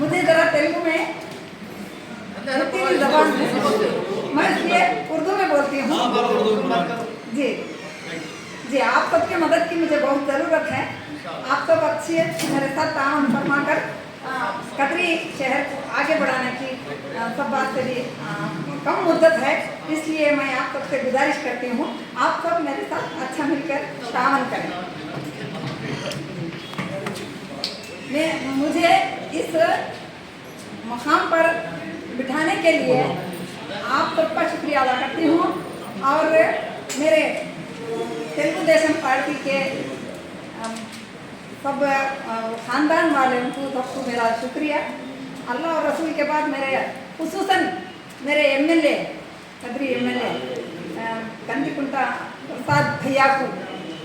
मुझे ज़रा तेलुगु में जबान मैं इसलिए उर्दू में बोलती हूँ। जी। जी आप सबके मदद की मुझे बहुत ज़रूरत है। आप सब अच्छे मेरे साथ ताउन फरमा कर कतरी शहर को आगे बढ़ाने की सब बात से भी कम मुद्दत है। इसलिए मैं आप सबसे गुजारिश करती हूँ। आप सब मेरे साथ अच्छा मिलकर तावन करें। मैं मुझे इस मकाम पर बिठाने के लिए आप सबका शुक्रिया अदा करती हूँ और मेरे तेलुगु देशम पार्टी के सब खानदान वाले उनको सबको मेरा शुक्रिया। अल्लाह और रसूल के बाद मेरे खसूसन मेरे M L MLA Kadiri MLA Kandikunta Prasad भैया को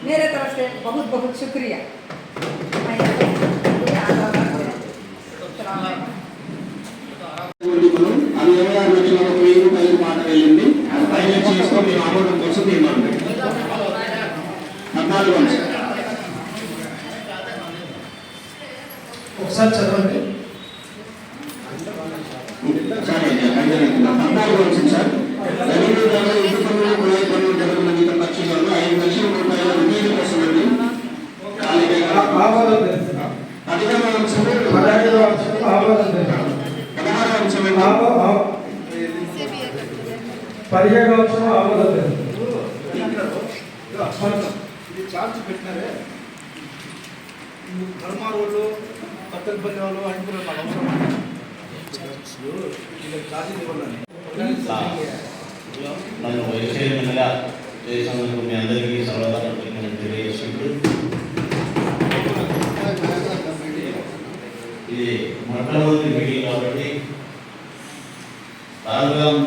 मेरे तरफ़ से बहुत बहुत शुक्रिया। ధర్మార్ వాళ్ళు కత్తెరపల్లి వాళ్ళు మాకు అవసరం నన్ను వైశ్యమనిగా చేసినందుకు మీ అందరికీ కృతజ్ఞతలు తెలియజేసుకుంటూ ఇది మొట్టమొదటి మీటింగ్ కాబట్టి తాలుగాం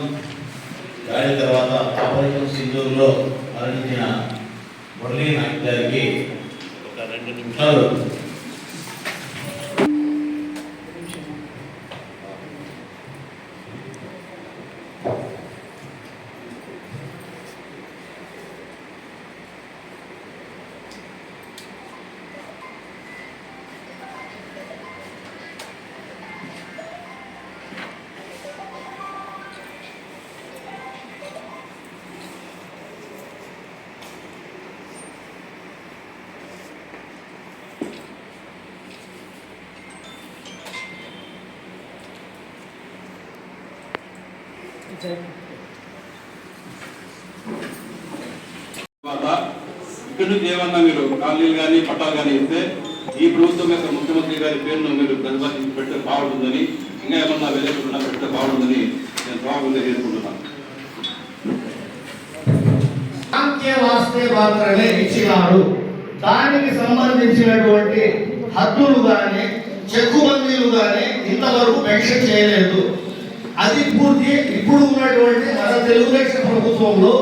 దాడి తర్వాత ఆపరేషన్ సింధూరులో మరణించిన మురళీ నాయక్ గారికి ఒక రెండు నిమిషాలు ఇక్కడ నుంచి ఏమన్నా మీరు కాలనీలు కానీ పట్టాలు కానీ ఇస్తే ఈ ప్రభుత్వం యొక్క ముఖ్యమంత్రి గారి పేరును మీరు ప్రతిపాదించి పెడితే బాగుంటుందని ఇంకా ఏమన్నా వేరేకుండా పెడితే బాగుంటుందని నేను బాగుంది చేసుకుంటున్నాను వాస్తే మాత్రమే ఇచ్చినారు. దానికి సంబంధించినటువంటి హద్దులు కానీ చెక్కు బందీలు కానీ ఇంతవరకు పెన్షన్ చేయలేదు. అది పూర్తి ఇప్పుడు ఉన్నటువంటి మన తెలుగుదేశం ప్రభుత్వంలో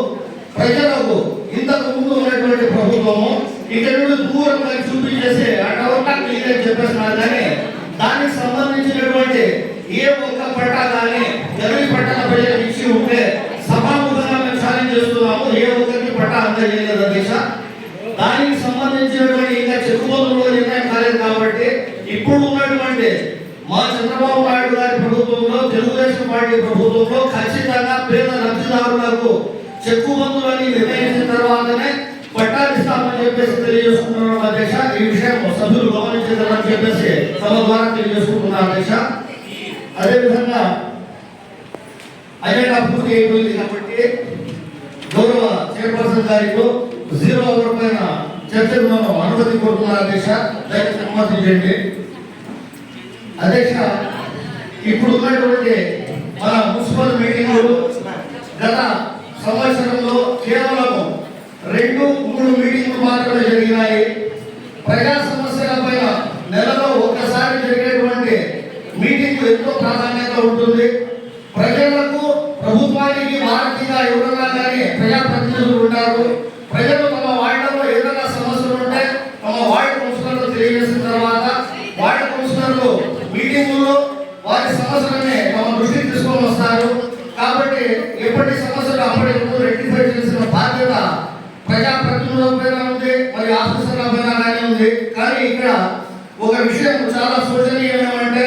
ప్రజలకు ఇంతకు ముందు ఉన్నటువంటి ప్రభుత్వము ఇక్కడ నుండి దూరం కానీ చూపించేసి అటవతా క్లియర్ చెప్పేస్తున్నారు కానీ దానికి సంబంధించినటువంటి ఏ ఒక్క పట్ట కానీ ఎవరి పట్టాల ప్రజలకు ఇచ్చి ఉంటే సభాముఖంగా మేము ఛాలెంజ్ చేస్తున్నాము. ఏ ఒక్కరికి పట్ట అందజేయలేదు అధ్యక్ష దానికి సంబంధించినటువంటి ఇంకా చెక్కుబందులు నిర్ణయం కాలేదు కాబట్టి ఇప్పుడు ఉన్నటువంటి మా చంద్రబాబు నాయుడు గారి ప్రభుత్వం పార్టీ ప్రభుత్వంలో ఖచ్చితంగా పేద లబ్ధిదారులకు చెక్కు బంధువులని నిర్ణయించిన తర్వాతనే పట్టాలు ఇస్తామని చెప్పేసి తెలియజేసుకుంటున్నాం అధ్యక్ష. ఈ విషయం సభ్యులు గమనించాలని చెప్పేసి సభ ద్వారా తెలియజేసుకుంటున్నాం అధ్యక్ష. అదేవిధంగా అజెండా పూర్తి అయిపోయింది కాబట్టి గౌరవ చైర్పర్సన్ గారితో జీరో అవర్ పైన చర్చకు మనం అనుమతి కోరుతున్న అధ్యక్ష. దయచేసి అనుమతించండి. అధ్యక్ష ఇప్పుడు ఉన్నటువంటి మన మున్సిపల్ మీటింగ్లు గత సంవత్సరంలో కేవలం రెండు మూడు మీటింగ్లు మాత్రమే జరిగినాయి. ప్రజా సమస్యల పైన నెలలో ఒక్కసారి జరిగేటువంటి మీటింగ్ ఎంతో ప్రాధాన్యత ఉంటుంది. ప్రజలకు ప్రభుత్వానికి వారధిగా ఎవరన్నా కానీ ప్రజాప్రతినిధులు ఉంటారు. ప్రజలు తమ వార్డులో ఏదైనా సమస్యలు ఉంటే తమ వార్డు కౌన్సిలర్లు తెలియజేసిన తర్వాత వార్డు కౌన్సిలర్లు మీటింగుల్లో వారి సమస్యలు తీసుకొని వస్తారు. కాబట్టి ఎప్పటి సమస్యలు అప్పటి రెక్టిఫై చేసిన బాధ్యత ప్రజాప్రతినిధుల పైన ఉంది మరి ఆఫీసర్ల పైన అలానే ఉంది. కానీ ఇక్కడ ఒక విషయం చాలా శోచనీయం ఏమంటే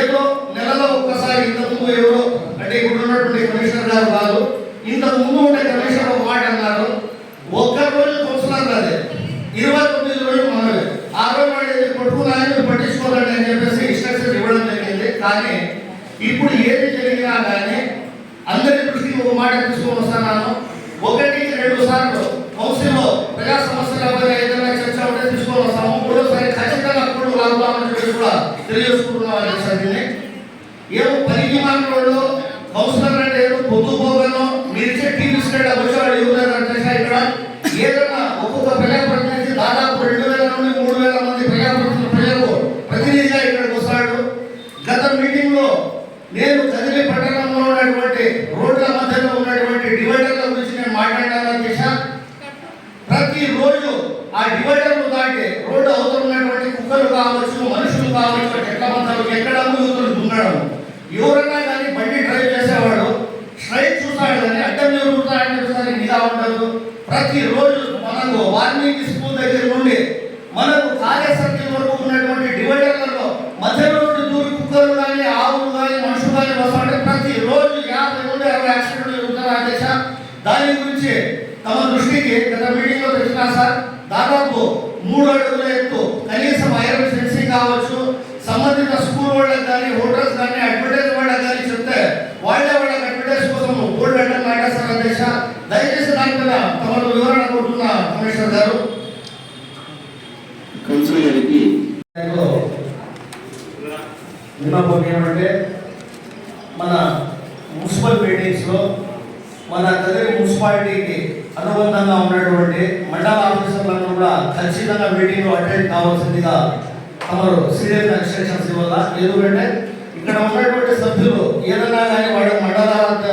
ఏదో నెలలో ఒక్కసారి ఇంతకుముందు ఎవరో అంటే ఇప్పుడు ఉన్నటువంటి కమిషనర్ గారు కాదు ఇంతకు ముందు ఉండే కమిషనర్ ఒక మాట అన్నారు. ఒక్క రోజు కౌన్సిలర్ అదే ఇరవై తొమ్మిది రోజులు మనమే ఆ రోజు వాడు ఏది పట్టుకున్నారని మీరు పట్టించుకోవాలని అని చెప్పేసి ఇన్స్ట్రక్షన్స్ ఇవ్వడం జరిగింది కానీ ఇప్పుడు ఏది జరిగినా కానీ అందరి దృష్టికి ఒక మాట తీసుకొని వస్తున్నాను ఒకటి రెండు సార్లు కౌన్సిల్లో ప్రజా సమస్యలపై ఏదైనా చర్చ ఉంటే తీసుకొని వస్తాము. మూడోసారి ఖచ్చితంగా అప్పుడు లాగుతామని చెప్పి కూడా తెలియజేసుకుంటున్నాం సరిని ఏమో పనికి మానవుడు కౌన్సిలర్ అంటే ఏదో పొద్దు పోగాను మీరు ఇచ్చే టీవీ స్టేట్ వచ్చేవాళ్ళు ఎవరు అధ్యక్ష ఇక్కడ? ఏదైనా ఒక్కొక్క ప్రజా ప్రతినిధి దాదాపు రెండు వేల నుండి మూడు వేల మంది ప్రజా ప్రతినిధులు ప్రజలకు ప్రతినిధిగా ఇక్కడికి వస్తాడు. గత మీటింగ్ ఉన్నటువంటి రోడ్ల మధ్యలో ఉన్నటువంటి డివైడర్ల గురించి నేను మాట్లాడాను అధ్యక్ష ప్రతి రోజు ఆ డివైడర్లు దాటి రోడ్డు అవతల ఉన్నటువంటి కుక్కలు కావచ్చు మనుషులు కావచ్చు చెట్ల మధ్యలో ఎక్కడ యువతలు దున్నడం ఎవరైనా కానీ బండి డ్రైవ్ చేసేవాడు స్ట్రైట్ చూస్తాడు కానీ అడ్డం జరుగుతాడని చూస్తానికి నిదా ఉండదు. ప్రతి రోజు మనకు వాల్మీకి స్కూల్ దగ్గర నుండి మనకు కార్య వరకు ఉన్నటువంటి డివైడర్లలో మధ్యలో చెప్తున్నా సార్. దాదాపు మూడు అడుగుల ఎత్తు కనీసం ఐరన్ ఫెన్సింగ్ కావచ్చు సంబంధిత స్కూల్ వాళ్ళకి కానీ హోటల్స్ కానీ అడ్వర్టైజ్ వాళ్ళకి కానీ చెప్తే వాళ్ళే వాళ్ళకి అడ్వర్టైజ్ కోసం బోర్డు అడ్డం సార్ అధ్యక్ష దయచేసి దాని మీద తమకు వివరణ కోరుతున్నా కమిషనర్ గారు కౌన్సిలర్ గారికి దాంట్లో విన్నపం ఏమంటే మన మున్సిపల్ మీటింగ్స్లో మన కదిరి మున్సిపాలిటీకి అనుబంధంగా ఉన్నటువంటి మండల ఆఫీసర్లను కూడా ఖచ్చితంగా మీటింగ్లో అటెండ్ కావాల్సిందిగా తమరు సీరియస్ ఇన్స్ట్రక్షన్స్ వల్ల ఎందుకంటే ఇక్కడ ఉన్నటువంటి సభ్యులు ఏదన్నా కానీ వాళ్ళ మండల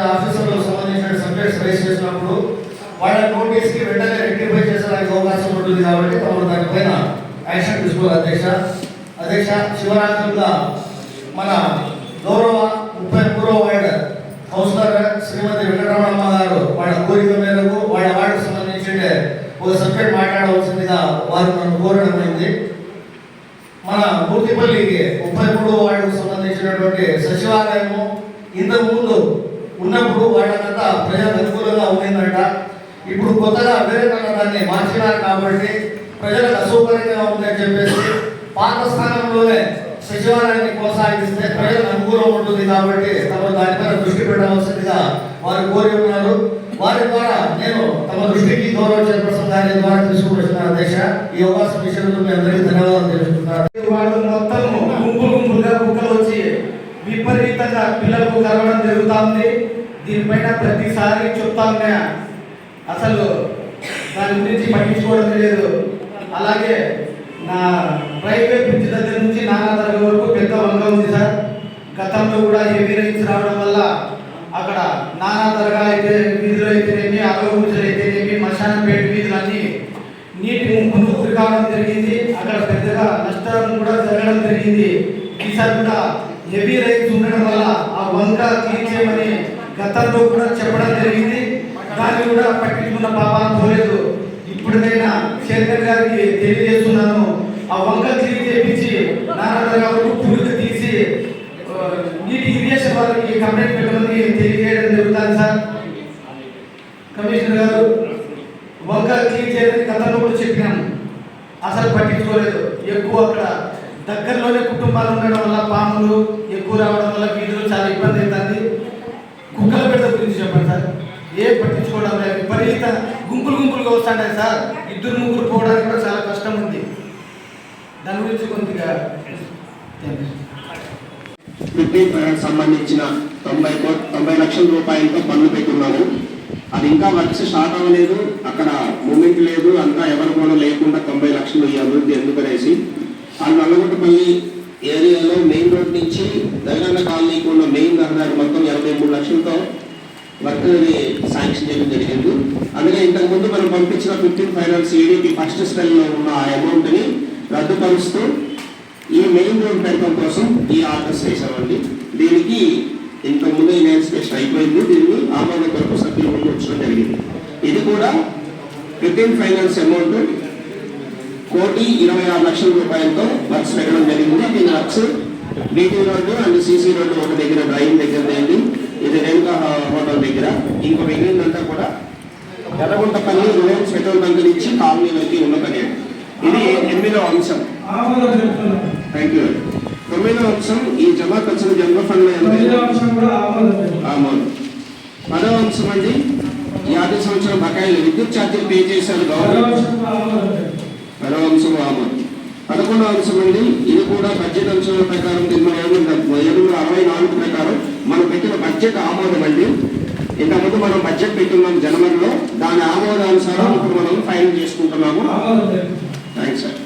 ఆఫీసర్లకు సంబంధించిన సబ్జెక్ట్స్ రైజ్ చేసినప్పుడు వాళ్ళ నోటీస్కి వెంటనే రెక్టిఫై చేసడానికి అవకాశం ఉంటుంది కాబట్టి తమరు దానిపైన యాక్షన్ తీసుకోవాలి. అధ్యక్ష అధ్యక్ష శివరాత్రిగా మన గౌరవ ముప్పై మూడవ వార్డు కౌన్సిలర్ శ్రీమతి వెంకటరమణమ్మ గారు వాళ్ళ కోరిక మేరకు ఒక సబ్జెక్ట్ మాట్లాడవలసిందిగా వారు నన్ను కోరడమైంది మన మూర్తిపల్లికి ముప్పై మూడు వార్డుకు సంబంధించినటువంటి సచివాలయము ఇంతకు ముందు ఉన్నప్పుడు వాళ్ళకంతా ప్రజలకు అనుకూలంగా ఉండిందంట. ఇప్పుడు కొత్తగా వేరే దాన్ని మార్చినారు కాబట్టి ప్రజలకు అసౌకర్యంగా ఉందని చెప్పేసి పాత స్థానంలోనే సచివాలయాన్ని కొనసాగిస్తే ప్రజలకు అనుకూలం ఉంటుంది కాబట్టి తమ దానిపైన దృష్టి పెట్టవలసిందిగా వారు కోరి ఉన్నారు. వారి ద్వారా నేను తమ దృష్టికి గౌరవ చైర్పర్సన్ గారి ద్వారా తీసుకువచ్చిన అధ్యక్ష ఈ అవకాశం విషయంలో మీ అందరికీ ధన్యవాదాలు తెలుసుకుంటున్నారు వాళ్ళు మొత్తం గుంపులు గుంపులుగా కుక్కలు వచ్చి విపరీతంగా పిల్లలకు కలవడం జరుగుతుంది. దీనిపైన ప్రతిసారి చెప్తా అసలు దాని గురించి పట్టించుకోవడం లేదు. అలాగే నా రైల్వే బ్రిడ్జ్ దగ్గర నుంచి నానాదర్గ వరకు పెద్ద వంగ ఉంది సార్. గతంలో కూడా హెవీ రైన్స్ రావడం వల్ల అక్కడ నానా తరగా అయితే వీధులు అయితేనేమి అగరబుద్ధులు అయితేనేమి మశానంపేట వీధులన్నీ నీటి ముందు కావడం జరిగింది. అక్కడ పెద్దగా నష్టం కూడా జరగడం జరిగింది. ఈసారి కూడా హెవీ రైన్స్ ఉండడం వల్ల ఆ వంక క్లీన్ చేయమని గతంలో కూడా చెప్పడం జరిగింది. దాన్ని కూడా పట్టించుకున్న పాపాలు పోలేదు. ఇప్పుడైనా శేఖర్ గారికి తెలియజేస్తున్నాను. ఆ వంక క్లీన్ చేయించి నారాయణ పురుగు నీటి ఇరిగేషన్ వాళ్ళకి కంప్లైంట్ పెట్టమని తెలియజేయడం జరుగుతుంది సార్? కమిషనర్ గారు వంక క్లీన్ చేయడానికి గతంలో కూడా చెప్పినాము. అసలు పట్టించుకోలేదు. ఎక్కువ అక్కడ దగ్గరలోనే కుటుంబాలు ఉండడం వల్ల పాములు ఎక్కువ రావడం వల్ల వీధులు చాలా ఇబ్బంది అవుతుంది. కుక్కల పెడత గురించి చెప్పండి సార్. ఏం పట్టించుకోవడం లేదు. విపరీత గుంపులు గుంపులుగా వస్తాయి సార్. ఇద్దరు ముగ్గురు పోవడానికి కూడా చాలా కష్టం ఉంది. దాని గురించి కొద్దిగా థ్యాంక్ సంబంధించిన తొంభై తొంభై లక్షల రూపాయలతో పన్ను పెట్టున్నాము అది ఇంకా వర్క్స్ స్టార్ట్ అవ్వలేదు. అక్కడ మూమెంట్ లేదు. అంతా ఎవరు కూడా లేకుండా తొంభై లక్షలు ఈ అభివృద్ధి ఎందుకనేసి. ఆ నల్లగొట్టపల్లి ఏరియాలో మెయిన్ రోడ్ నుంచి దగ్గర కాలనీకి ఉన్న మెయిన్ రహదారి మొత్తం ఎనభై మూడు లక్షలతో వర్క్ అనేది శాంక్షన్ చేయడం జరిగింది. అందుకే ఇంతకు ముందు మనం పంపించిన ఫిఫ్టీన్ ఫైనాన్స్ ఈడీకి ఫస్ట్ స్టైల్లో ఉన్న ఆ అమౌంట్ని రద్దుపరుస్తూ ఈ మెయిన్ రోడ్ పెట్టడం కోసం ఈ ఆర్డర్స్ చేశామండి దీనికి ఇంతకు ముందు ఇన్వెస్టిగేషన్ అయిపోయింది. దీన్ని ఆమోదం కొరకు సభ్యుల ముందు ఉంచడం జరిగింది. ఇది కూడా రిటైన్ ఫైనాన్స్ అమౌంట్ కోటి ఇరవై ఆరు లక్షల రూపాయలతో వర్క్స్ పెట్టడం జరిగింది. దీని works BT road and CC road ఒక దగ్గర డ్రైవింగ్ దగ్గర అయింది ఇది రేణుకా హోటల్ దగ్గర. ఇంకో మిగిలినంతా కూడా ఎర్రగుంటపల్లి రిలయన్స్ పెట్రోల్ బంక్ నుంచి కాలనీలోకి ఉన్న పని ఇది ఎనిమిదో అంశం. థ్యాంక్ యూ తొమ్మిదో అంశం ఈ జమా ఖర్చుల జన్మ ఫండ్ ఆమోదం పదవ అంశం అండి ఈ ఆర్థిక సంవత్సరం బకాయిలు. విద్యుత్ ఛార్జీలు పే చేశారు గవర్నమెంట్. పదవ అంశం ఆమోదం పదకొండవ అంశం అండి ఇది కూడా బడ్జెట్ అంశాల ప్రకారం తిన్న ఏడు ఏడు అరవై నాలుగు ప్రకారం మనం పెట్టిన బడ్జెట్ ఆమోదం అండి. ఇంతకుముందు మనం బడ్జెట్ పెట్టున్నాం జనవరిలో. దాని ఆమోదానుసారం ఇప్పుడు మనం ఫైనల్ చేసుకుంటున్నాము. Thanks sir.